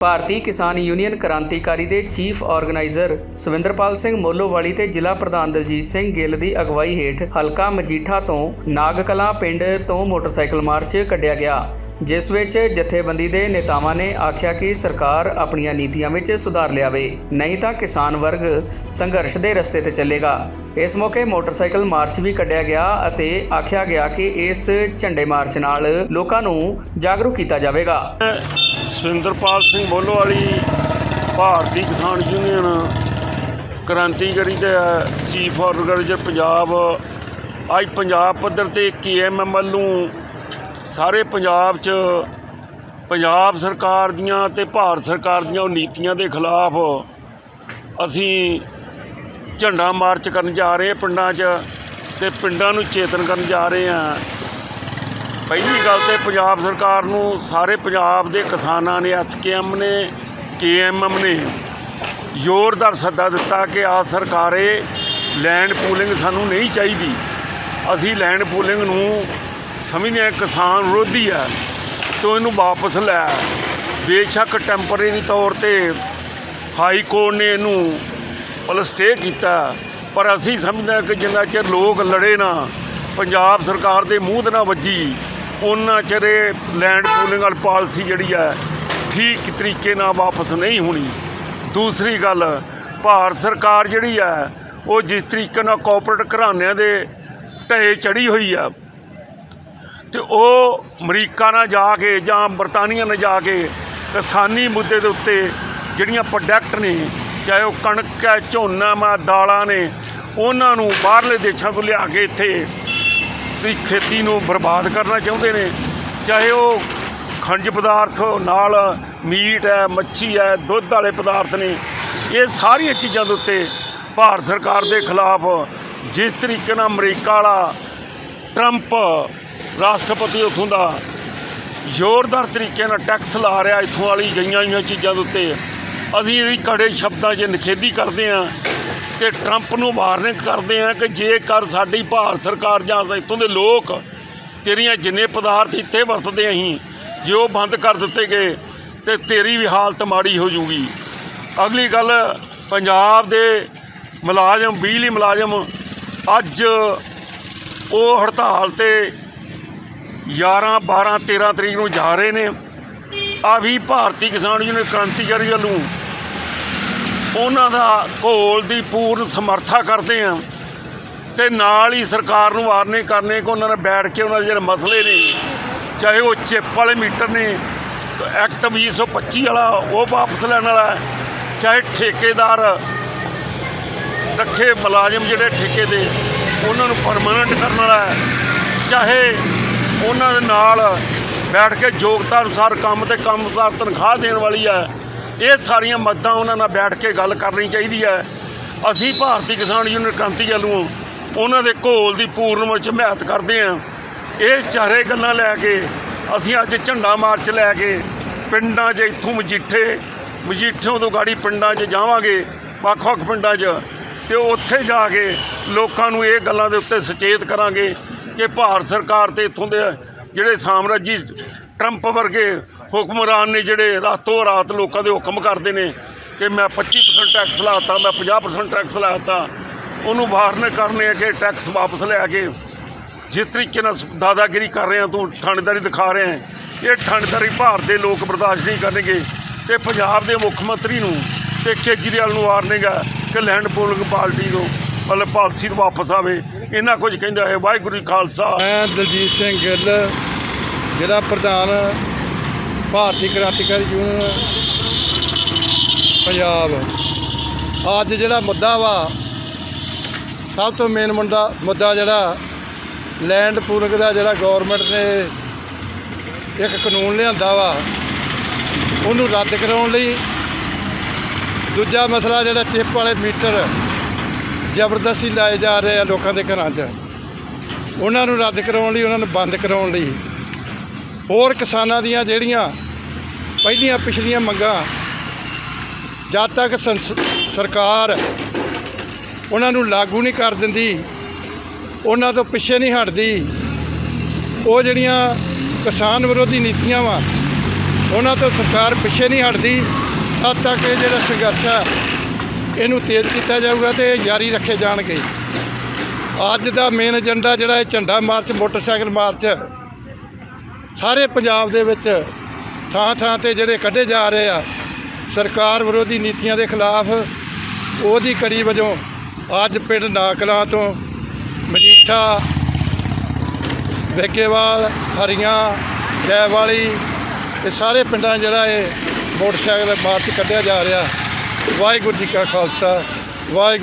ਭਾਰਤੀ ਕਿਸਾਨ ਯੂਨੀਅਨ ਕ੍ਰਾਂਤੀਕਾਰੀ ਦੇ ਚੀਫ ਆਰਗੇਨਾਈਜ਼ਰ ਸਵਿੰਦਰਪਾਲ ਸਿੰਘ ਮੋਲੋਵਾਲੀ ਤੇ ਜ਼ਿਲ੍ਹਾ ਪ੍ਰਧਾਨ ਦਲਜੀਤ ਸਿੰਘ ਗਿੱਲ ਦੀ ਅਗਵਾਈ ਹੇਠ ਹਲਕਾ ਮਜੀਠਾ ਤੋਂ ਨਾਗਕਲਾਂ ਪਿੰਡ ਤੋਂ ਮੋਟਰਸਾਈਕਲ ਮਾਰਚ ਕੱਢਿਆ ਗਿਆ, ਜਿਸ ਵਿੱਚ ਜਥੇਬੰਦੀ ਦੇ ਨੇਤਾਵਾਂ ਨੇ ਆਖਿਆ ਕਿ ਸਰਕਾਰ ਆਪਣੀਆਂ ਨੀਤੀਆਂ ਵਿੱਚ ਸੁਧਾਰ ਲਿਆਵੇ, ਨਹੀਂ ਤਾਂ ਕਿਸਾਨ ਵਰਗ ਸੰਘਰਸ਼ ਦੇ ਰਸਤੇ ਤੇ ਚੱਲੇਗਾ। ਇਸ ਮੌਕੇ ਮੋਟਰਸਾਈਕਲ ਮਾਰਚ ਵੀ ਕੱਢਿਆ ਗਿਆ ਅਤੇ ਆਖਿਆ ਗਿਆ ਕਿ ਇਸ ਝੰਡੇ ਮਾਰਚ ਨਾਲ ਲੋਕਾਂ ਨੂੰ ਜਾਗਰੂਕ ਕੀਤਾ ਜਾਵੇਗਾ। ਸੁਰਿੰਦਰਪਾਲ ਸਿੰਘ ਬੋਲੋਵਾਲੀ ਭਾਰਤੀ ਕਿਸਾਨ ਯੂਨੀਅਨ, ਕ੍ਰਾਂਤੀਕਾਰੀ ਦੇ ਚੀਫ ਆਰਗੇਨਾਈਜ਼ਰ ਪੰਜਾਬ, ਅੱਜ ਪੰਜਾਬ ਪੱਧਰ ਤੇ ਕੇਐਮਐਮਐਲ ਨੂੰ ਸਾਰੇ ਪੰਜਾਬ 'ਚ ਪੰਜਾਬ ਸਰਕਾਰ ਦੀਆਂ ਤੇ ਭਾਰਤ ਸਰਕਾਰ ਦੀਆਂ ਉਹ ਨੀਤੀਆਂ ਦੇ ਖਿਲਾਫ ਅਸੀਂ ਝੰਡਾ ਮਾਰਚ ਕਰਨ ਜਾ ਰਹੇ ਪਿੰਡਾਂ 'ਚ ਤੇ ਪਿੰਡਾਂ ਨੂੰ ਚੇਤਨ ਕਰਨ ਜਾ ਰਹੇ ਹਾਂ। ਪਹਿਲੀ ਗੱਲ ਤੇ ਪੰਜਾਬ ਸਰਕਾਰ ਨੂੰ ਸਾਰੇ ਪੰਜਾਬ ਦੇ ਕਿਸਾਨਾਂ ਨੇ ਐਸਕੇਐਮ ਨੇ ਕੇਐਮਐਮ ਨੇ ਜ਼ੋਰਦਾਰ ਸੱਦਾ ਦਿੱਤਾ ਕਿ ਆ ਸਰਕਾਰੇ ਲੈਂਡ ਪੂਲਿੰਗ ਸਾਨੂੰ ਨਹੀਂ ਚਾਹੀਦੀ। ਅਸੀਂ ਲੈਂਡ ਪੂਲਿੰਗ ਨੂੰ ਸਮਝਦੇ ਹਾਂ ਕਿਸਾਨ ਵਿਰੋਧੀ ਹੈ ਤੋਂ ਇਹਨੂੰ ਵਾਪਸ ਲੈ ਬੇਸ਼ੱਕ ਟੈਂਪਰੇਰੀ ਤੌਰ ਤੇ ਹਾਈ ਕੋਰਟ ਨੇ ਇਹਨੂੰ ਮਤਲਬ ਸਟੇ ਕੀਤਾ, ਪਰ ਅਸੀਂ ਸਮਝਦੇ ਹਾਂ ਕਿ ਜਿੰਨਾ ਚਿਰ ਲੋਕ ਲੜੇ ਨਾ, ਪੰਜਾਬ ਸਰਕਾਰ ਦੇ ਮੂੰਹ ਤੇ ਨਾ ਵੱਜੀ ਉਹਨਾਂ ਚਿਰ ਇਹ ਲੈਂਡ ਪੂਲਿੰਗ ਵਾਲੀ ਪਾਲਿਸੀ ਜਿਹੜੀ ਹੈ ਠੀਕ ਤਰੀਕੇ ਨਾਲ ਵਾਪਸ ਨਹੀਂ ਹੋਣੀ। ਦੂਸਰੀ ਗੱਲ, ਭਾਰਤ ਸਰਕਾਰ ਜਿਹੜੀ ਹੈ ਉਹ ਜਿਸ ਤਰੀਕੇ ਨਾਲ ਕਾਰਪੋਰੇਟ ਘਰਾਣਿਆਂ ਦੇ ਢੇ ਚੜੀ ਹੋਈ ਆ, ਤੇ ਉਹ ਅਮਰੀਕਾ ਨਾਲ ਜਾ ਕੇ ਜਾਂ ਬਰਤਾਨੀਆ ਨਾਲ ਜਾ ਕੇ ਕਿਸਾਨੀ ਮੁੱਦੇ ਦੇ ਉੱਤੇ ਜਿਹੜੀਆਂ ਪ੍ਰੋਡਕਟ ਨੇ, ਚਾਹੇ ਉਹ ਕਣਕ ਹੈ, ਝੋਨਾ ਮਾ ਦਾਲਾਂ ਨੇ, ਉਹਨਾਂ ਨੂੰ ਬਾਹਰਲੇ ਦੇਸ਼ਾਂ ਤੋਂ ਲਿਆ ਕੇ ਇੱਥੇ ਦੀ ਖੇਤੀ ਨੂੰ ਬਰਬਾਦ ਕਰਨਾ ਚਾਹੁੰਦੇ ਨੇ। ਚਾਹੇ ਉਹ ਖਣਜ ਪਦਾਰਥ ਨਾਲ ਮੀਟ ਹੈ, ਮੱਛੀ ਹੈ, ਦੁੱਧ ਵਾਲੇ ਪਦਾਰਥ ਨੇ, ਇਹ ਸਾਰੀਆਂ ਚੀਜ਼ਾਂ ਦੇ ਉੱਤੇ ਭਾਰਤ ਸਰਕਾਰ ਦੇ ਖਿਲਾਫ ਜਿਸ ਤਰੀਕੇ ਨਾਲ ਅਮਰੀਕਾ ਵਾਲਾ ਟਰੰਪ ਰਾਸ਼ਟਰਪਤੀ ਉੱਥੋਂ ਦਾ ਜ਼ੋਰਦਾਰ ਤਰੀਕੇ ਨਾਲ ਟੈਕਸ ਲਾ ਰਿਹਾ, ਇੱਥੋਂ ਵਾਲੀ ਗਈਆਂ ਹੋਈਆਂ ਚੀਜ਼ਾਂ ਦੇ ਉੱਤੇ, ਅਸੀਂ ਇਹਦੀ ਕੜੇ ਸ਼ਬਦਾਂ 'ਚ ਨਿਖੇਧੀ ਕਰਦੇ ਹਾਂ। ਤੇ ਟਰੰਪ ਨੂੰ ਵਾਰਨਿੰਗ ਕਰਦੇ ਹਾਂ ਕਿ ਜੇਕਰ ਸਾਡੀ ਭਾਰਤ ਸਰਕਾਰ ਜਾਂ ਇੱਥੋਂ ਦੇ ਲੋਕ ਤੇਰੀਆਂ ਜਿੰਨੇ ਪਦਾਰਥ ਇੱਥੇ ਵਰਤਦੇ ਅਸੀਂ, ਜੇ ਉਹ ਬੰਦ ਕਰ ਦਿੱਤੇ ਗਏ, ਤੇ ਤੇਰੀ ਵੀ ਹਾਲਤ ਮਾੜੀ ਹੋ ਜੂਗੀ ਅਗਲੀ ਗੱਲ, ਪੰਜਾਬ ਦੇ ਮੁਲਾਜ਼ਮ, ਬਿਜਲੀ ਮੁਲਾਜ਼ਮ ਅੱਜ ਉਹ ਹੜਤਾਲ ਤੇ 11 12 13 ਤਰੀਕ ਨੂੰ ਜਾ ਰਹੇ ਨੇ। ਆ ਵੀ ਭਾਰਤੀ ਕਿਸਾਨ ਯੂਨੀਅਨ ਕ੍ਰਾਂਤੀਕਾਰੀ ਵੱਲੋਂ ਉਹਨਾਂ ਦਾ ਘੋਲ ਦੀ ਪੂਰਨ ਸਮਰਥਾ ਕਰਦੇ ਆ ਤੇ ਨਾਲ ਹੀ ਸਰਕਾਰ ਨੂੰ ਵਾਰਨੇ ਕਰਨੇ ਕਿ ਉਹਨਾਂ ਨੇ ਬੈਠ ਕੇ ਉਹਨਾਂ ਦੇ ਜਿਹੜੇ ਮਸਲੇ ਨੇ ਚਾਹੇ ਉਹ ਚਿੱਪ ਵਾਲੇ ਮੀਟਰ ਨੇ ਐਕਟ 2025 ਵਾਲਾ ਉਹ ਵਾਪਸ ਲੈਣ ਵਾਲਾ ਹੈ, ਚਾਹੇ ਠੇਕੇਦਾਰ ਰੱਖੇ ਮੁਲਾਜ਼ਮ ਜਿਹੜੇ ਠੇਕੇ ਦੇ ਉਹਨਾਂ ਨੂੰ ਪਰਮਾਨੈਂਟ ਕਰਨ ਵਾਲਾ ਹੈ ਚਾਹੇ ਉਹਨਾਂ ਦੇ ਨਾਲ ਬੈਠ ਕੇ ਯੋਗਤਾ ਅਨੁਸਾਰ ਕੰਮ ਤੇ ਕੰਮ ਅਨੁਸਾਰ ਤਨਖਾਹ ਦੇਣ ਵਾਲੀ ਹੈ ਇਹ ਸਾਰੀਆਂ ਮੱਦਾਂ ਉਹਨਾਂ ਨਾਲ ਬੈਠ ਕੇ ਗੱਲ ਕਰਨੀ ਚਾਹੀਦੀ ਹੈ। ਅਸੀਂ ਭਾਰਤੀ ਕਿਸਾਨ ਯੂਨੀਅਨ ਕ੍ਰਾਂਤੀ ਵੱਲੋਂ ਉਹਨਾਂ ਦੇ ਘੋਲ ਦੀ ਪੂਰਨ ਵਿੱਚ ਹਮਾਇਤ ਕਰਦੇ ਹਾਂ। ਇਹ ਚਾਰੇ ਗੱਲਾਂ ਲੈ ਕੇ ਅਸੀਂ ਅੱਜ ਝੰਡਾ ਮਾਰਚ ਲੈ ਕੇ ਪਿੰਡਾਂ 'ਚ ਇੱਥੋਂ ਮਜੀਠੇ, ਮਜੀਠਿਓਂ ਤੋਂ ਗਾੜੀ ਪਿੰਡਾਂ 'ਚ ਜਾਵਾਂਗੇ, ਵੱਖ-ਵੱਖ ਪਿੰਡਾਂ 'ਚ। ਤੇ ਉੱਥੇ ਜਾ ਕੇ ਲੋਕਾਂ ਨੂੰ ਇਹ ਗੱਲਾਂ ਦੇ ਉੱਤੇ ਸੁਚੇਤ ਕਰਾਂਗੇ ਕਿ ਭਾਰਤ ਸਰਕਾਰ ਤੇ ਇੱਥੋਂ ਦੇ ਜਿਹੜੇ ਸਾਮਰਾਜੀ ਟਰੰਪ ਵਰਗੇ ਹੁਕਮਰਾਨ ਨੇ ਜਿਹੜੇ ਰਾਤੋਂ ਰਾਤ ਲੋਕਾਂ ਦੇ ਹੁਕਮ ਕਰਦੇ ਨੇ ਕਿ ਮੈਂ 25% ਟੈਕਸ ਲਾਤਾ, ਮੈਂ 50% ਟੈਕਸ ਲਾਤਾ, ਉਹਨੂੰ ਵਾਰਨ ਕਰਨੇ ਆ ਕਿ ਟੈਕਸ ਵਾਪਸ ਲੈ ਕੇ ਜਿਸ ਤਰੀਕੇ ਨਾਲ ਦਾਦਾਗਿਰੀ ਕਰ ਰਿਹਾ ਤੂੰ ਥਾਣੇਦਾਰੀ ਦਿਖਾ ਰਿਹਾ ਇਹ ਥਾਣੇਦਾਰੀ ਭਾਰਤ ਦੇ ਲੋਕ ਬਰਦਾਸ਼ਤ ਨਹੀਂ ਕਰਨਗੇ ਤੇ ਪੰਜਾਬ ਦੇ ਮੁੱਖ ਮੰਤਰੀ ਨੂੰ ਤੇ ਕੇਜਰੀਵਾਲ ਨੂੰ ਵਾਰਨਿੰਗ ਹੈ ਕਿ ਲੈਂਡ ਪੋਲਿੰਗ ਪਾਰਟੀ ਨੂੰ ਮਤਲਬ ਪਾਲਿਸੀ ਤੋਂ ਵਾਪਸ ਆਵੇ। ਇਹਨਾਂ ਕੁਝ ਕਹਿੰਦਾ ਹੈ ਵਾਹਿਗੁਰੂ ਜੀ ਖਾਲਸਾ। ਮੈਂ ਦਲਜੀਤ ਸਿੰਘ ਗਿੱਲ ਜਿਹੜਾ ਪ੍ਰਧਾਨ ਭਾਰਤੀ ਕ੍ਰਾਂਤੀਕਾਰੀ ਯੂਨੀਅਨ ਪੰਜਾਬ। ਅੱਜ ਜਿਹੜਾ ਮੁੱਦਾ ਵਾ, ਸਭ ਤੋਂ ਮੇਨ ਮੁੱਦਾ ਮੁੱਦਾ ਜਿਹੜਾ ਲੈਂਡ ਪੂਲਿੰਗ ਦਾ ਜਿਹੜਾ ਗਵਰਨਮੈਂਟ ਨੇ ਇੱਕ ਕਾਨੂੰਨ ਲਿਆਂਦਾ ਵਾ, ਉਹਨੂੰ ਰੱਦ ਕਰਾਉਣ ਲਈ ਦੂਜਾ ਮਸਲਾ ਜਿਹੜਾ ਚਿੱਪ ਵਾਲੇ ਮੀਟਰ ਜ਼ਬਰਦਸਤੀ ਲਾਏ ਜਾ ਰਹੇ ਆ ਲੋਕਾਂ ਦੇ ਘਰਾਂ 'ਚ। ਉਹਨਾਂ ਨੂੰ ਰੱਦ ਕਰਾਉਣ ਲਈ, ਉਹਨਾਂ ਨੂੰ ਬੰਦ ਕਰਾਉਣ ਲਈ ਹੋਰ ਕਿਸਾਨਾਂ ਦੀਆਂ ਜਿਹੜੀਆਂ ਪਹਿਲੀਆਂ ਪਿਛਲੀਆਂ ਮੰਗਾਂ ਜਦ ਤੱਕ ਸੰਸ- ਸਰਕਾਰ ਉਹਨਾਂ ਨੂੰ ਲਾਗੂ ਨਹੀਂ ਕਰ ਦਿੰਦੀ, ਉਹਨਾਂ ਤੋਂ ਪਿੱਛੇ ਨਹੀਂ ਹਟਦੀ, ਉਹ ਜਿਹੜੀਆਂ ਕਿਸਾਨ ਵਿਰੋਧੀ ਨੀਤੀਆਂ ਵਾ, ਉਹਨਾਂ ਤੋਂ ਸਰਕਾਰ ਪਿੱਛੇ ਨਹੀਂ ਹਟਦੀ, ਤਦ ਤੱਕ ਇਹ ਜਿਹੜਾ ਸੰਘਰਸ਼ ਆ, ਇਹਨੂੰ ਤੇਜ਼ ਕੀਤਾ ਜਾਊਗਾ ਤੇ ਇਹ ਜਾਰੀ ਰੱਖੇ ਜਾਣਗੇ। ਅੱਜ ਦਾ ਮੇਨ ਏਜੰਡਾ ਜਿਹੜਾ ਇਹ ਝੰਡਾ ਮਾਰਚ, ਮੋਟਰਸਾਈਕਲ ਮਾਰਚ, ਸਾਰੇ ਪੰਜਾਬ ਦੇ ਵਿੱਚ ਥਾਂ ਥਾਂ ਤੇ ਜਿਹੜੇ ਕੱਢੇ ਜਾ ਰਹੇ ਆ, ਸਰਕਾਰ ਵਿਰੋਧੀ ਨੀਤੀਆਂ ਦੇ ਖਿਲਾਫ ਉਹਦੀ ਕੜੀ ਵਜੋਂ ਅੱਜ ਪਿੰਡ ਨਾਕਲਾਂ ਤੋਂ ਮਜੀਠਾ ਵੇਕੇਵਾਲ ਹਰੀਆਂ, ਜੈਵਾਲੀ ਇਹ ਸਾਰੇ ਪਿੰਡਾਂ ਜਿਹੜਾ ਇਹ ਮੋਟਰਸਾਈਕਲ ਮਾਰਚ ਕੱਢਿਆ ਜਾ ਰਿਹਾ। ਵਾਹਿਗੁਰੂ ਜੀ ਕਾ ਖਾਲਸਾ, ਵਾਹਿਗੁਰੂ